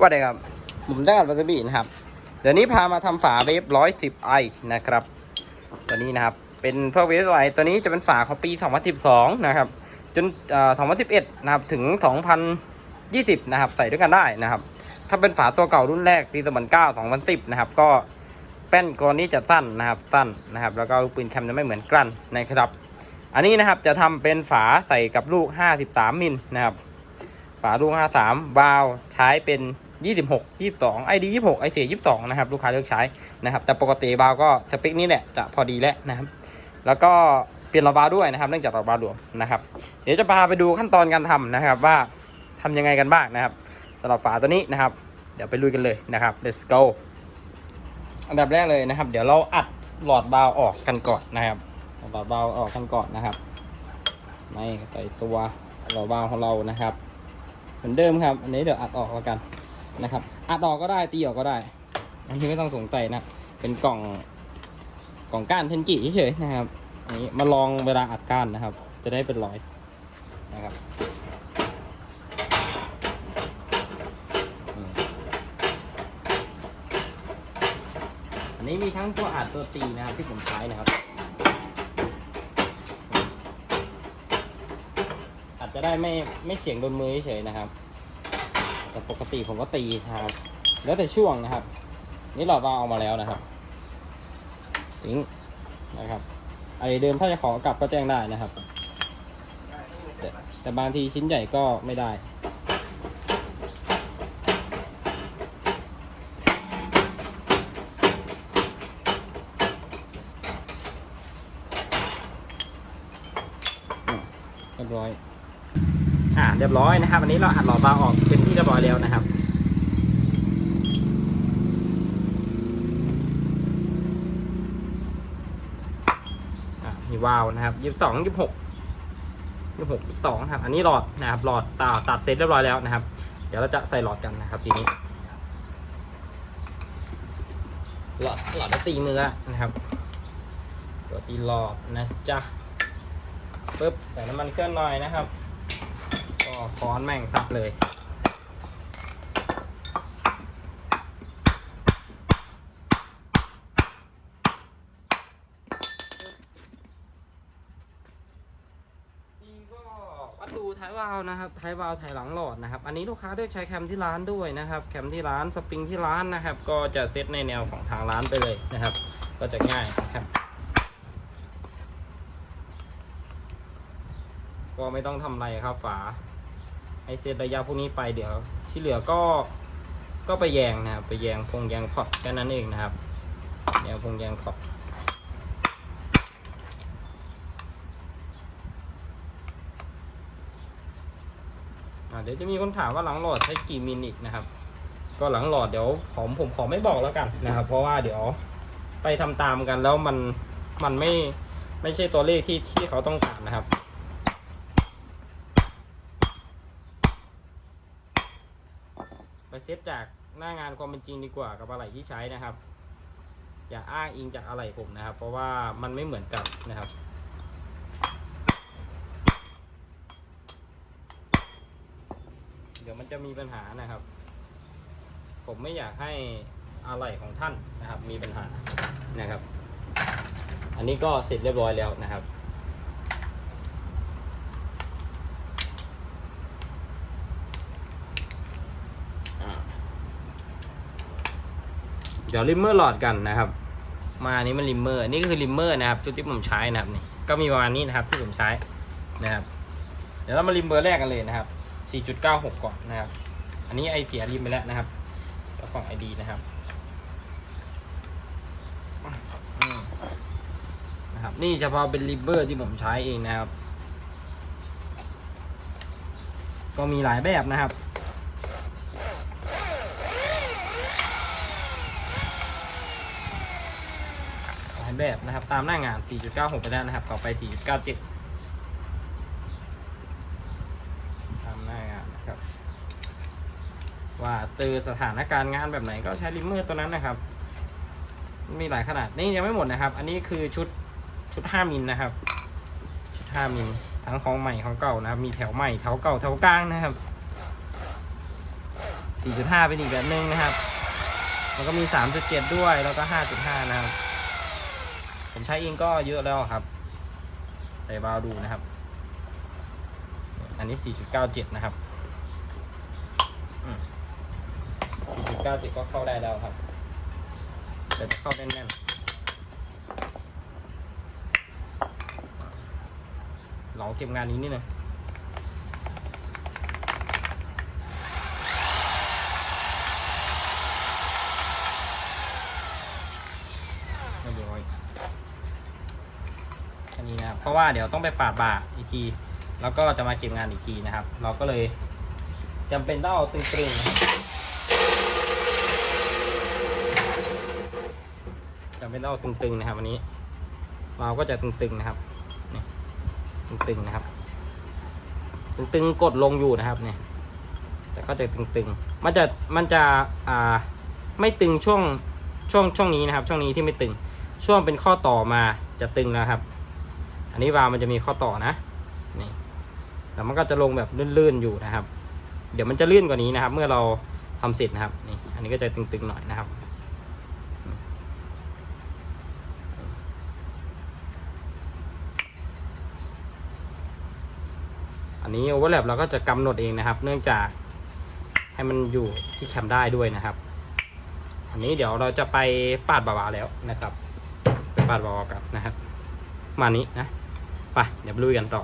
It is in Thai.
ว่าไงครับ ผมได้กับวัสบีนะครับ เดี๋ยวนี้พามาทำฝาเวฟร้อยสิบไอนะครับ ตัวนี้นะครับ เป็นพวกเวฟไอตัวนี้จะเป็นฝาของปี2012นสิบสองนะครับ จนเอ่อ2011นะครับ ถึง2020นยี่สิบนะครับ ใส่ด้วยกันได้นะครับ ถ้าเป็นฝาตัวเก่ารุ่นแรกปี2009 2010นสิบนะครับ ก็แป้นกรนี้จะสั้นนะครับสั้นนะครับ แล้วก็ลูกปืนแคมจะไม่เหมือนกลั่นนะครับ อันนี้นะครับจะทำเป็นฝาใส่กับลูก 53มิลนะครับ ฝาลูก 53วาล์วใช้เป็น 26 22 ID 26ไอเสีย22 นะครับ ลูกค้าเลือกใช้นะครับ แต่ปกติวาวก็สเปคนี้แหละจะพอดีแล้วนะครับ แล้วก็เปลี่ยนระบาวด้วยนะครับ เนื่องจากระบาวหลวมนะครับ เดี๋ยวจะพาไปดูขั้นตอนการทำนะครับว่าทำยังไงกันบ้างนะครับสำหรับฝาตัวนี้นะครับ เดี๋ยวไปลุยกันเลยนะครับ let's go อันดับแรกเลยนะครับ เดี๋ยวเราอัดหลอดบาวออกกันก่อนนะครับหลอดบาวออกกันก่อนนะครับไม่ใส่ตัวหลอดบาวของเรานะครับ เหมือนเดิมครับ อันนี้เดี๋ยวอัดออกแล้วกัน นะครับอัดออกก็ได้ตีออกก็ได้ อันนี้ไม่ต้องสงสัยนะเป็นกล่องกล่องก้านเทนจิเฉยๆนะครับอันนี้มาลองเวลาอัดก้านนะครับ จะได้เป็นรอยนะครับอันนี้มีทั้งตัวอัดตัวตีนะครับที่ผมใช้นะครับอาจจะได้ไม่ไม่เสียงโดนมือเฉยๆนะครับ แต่ปกติผมก็ตีนะครับ แล้วแต่ช่วงนะครับ นี่หลอดวาล์วเอามาแล้วนะครับทิ้งนะครับไอเดิมถ้าจะขอกลับก็แจ้งได้นะครับ แต่แต่บางทีชิ้นใหญ่ก็ไม่ได้เรียบร้อย อ่าเรียบร้อยนะครับอันนี้เราอัดหล่อบาล์วออกเป็นที่เรียบร้อยแล้วนะครับอ่ามีวาล์วนะครับยี่สิบสองยี่สิบหกยี่สิบหกยี่สิบสองครับ อันนี้หลอดนะครับหลอดตาตัดเสร็จเรียบร้อยแล้วนะครับ เดี๋ยวเราจะใส่หลอดกันนะครับทีนี้ หลอดหลอดตีมือนะครับตัวตีหลอดนะจ๊ะปึ๊บใส่น้ำมันเครื่องหน่อยนะครับ ค้อนแม่งซับเลย นี่ก็วัดดูท้ายวาล์วนะครับท้ายวาล์วท้ายหลังหลอดนะครับ อันนี้ลูกค้าได้ใช้แคมที่ร้านด้วยนะครับ แคมที่ร้านสปริงที่ร้านนะครับ ก็จะเซตในแนวของทางร้านไปเลยนะครับ ก็จะง่ายนะครับก็ไม่ต้องทำอะไรครับฝา ให้เซตระยะพวกนี้ไปเดี๋ยว ที่เหลือก็ก็ไปแยงนะครับ ไปแยงพงแยงพอดแค่นั้นเองนะครับแยงพงแยงพอดอ่าเดี๋ยวจะมีคนถามว่าหลังหลอดใช้กี่มิลอีกนะครับ ก็หลังหลอดเดี๋ยวผมผมขอไม่บอกแล้วกันนะครับ เพราะว่าเดี๋ยวไปทำตามกันแล้วมันมันไม่ไม่ใช่ตัวเลขที่ที่เขาต้องการนะครับ ไป เซฟจากหน้างานความเป็นจริงดีกว่ากับอะไรที่ใช้นะครับ อย่าอ้างอิงจากอะไรผมนะครับ เพราะว่ามันไม่เหมือนกันนะครับเดี๋ยวมันจะมีปัญหานะครับ ผมไม่อยากให้อะไรของท่านนะครับ มีปัญหานะครับ อันนี้ก็เสร็จเรียบร้อยแล้วนะครับ เดี๋ยวริมเมอร์หลอดกันนะครับ มาอันนี้มันริมเมอร์นี่ก็คือริมเมอร์นะครับชุดที่ผมใช้นะครับนี่ก็มีประมาณนี้นะครับที่ผมใช้นะครับ เดี๋ยวเรามาริมเบอร์แรกกันเลยนะครับ 4.96 ก่อนนะครับ อันนี้ไอเสียริมไปแล้วนะครับแล้วฝั่งไอดีนะครับนะครับ นี่เฉพาะเป็นริมเบอร์ที่ผมใช้เองนะครับ ก็มีหลายแบบนะครับายแบบนะครับ ตามหน้างาน 4.96 ไปแล้วนะครับ ต่อไป 4.97 ตามหน้างานนะครับ ว่าเจอสถานการณ์งานแบบไหนก็ใช้ริมเมอร์ตัวนั้นนะครับ มีหลายขนาด นี่ยังไม่หมดนะครับ อันนี้คือชุดชุด 5 มิลนะครับ ชุด 5 มิล ทั้งของใหม่ของเก่านะครับ มีแถวใหม่แถวเก่าแถวกลางนะครับ 4.5 เป็นอีกแบบหนึงนะครับมันก็มี 3.7 ด้วย แล้วก็ 5.5 นะครับ ผมใช้เองก็เยอะแล้วครับใส่บาวดูนะครับ อันนี้ 4.97 นะครับอืม4.97 ก็เข้าได้แล้วครับแต่จะเข้าแน่นๆลองเก็บงานนี้นี่นะเรียบร้อย อันนี้นะครับเพราะว่าเดี๋ยวต้องไปปาดบ่าอีกที แล้วก็จะมาเก็บงานอีกทีนะครับ เราก็เลยจำเป็นต้องเอาตึงๆนะจำเป็นต้องเอาตึงๆนะครับวันนี้ เราก็จะตึงๆนะครับนี่ตึงๆนะครับ ตึงๆกดลงอยู่นะครับเนี่ยแต่ก็จะตึงๆ มันจะมันจะอ่าไม่ตึงช่วงช่วงช่วงนี้นะครับ ช่วงนี้ที่ไม่ตึงช่วงเป็นข้อต่อมาจะตึงนะครับ อันนี้วาล์วมันจะมีข้อต่อนะนี่แต่มันก็จะลงแบบลื่นๆอยู่นะครับ เดี๋ยวมันจะลื่นกว่านี้นะครับ เมื่อเราทำเสร็จนะครับนี่อันนี้ก็จะตึงๆหน่อยนะครับ อันนี้โอเวอร์แลปเราก็จะกำหนดเองนะครับ เนื่องจากให้มันอยู่ที่แคมได้ด้วยนะครับ อันนี้เดี๋ยวเราจะไปปาดบาวาแล้วนะครับ ไปปาดบาวากันนะครับ มานี้นะ ไป เดี๋ยวไปลุยกันต่อ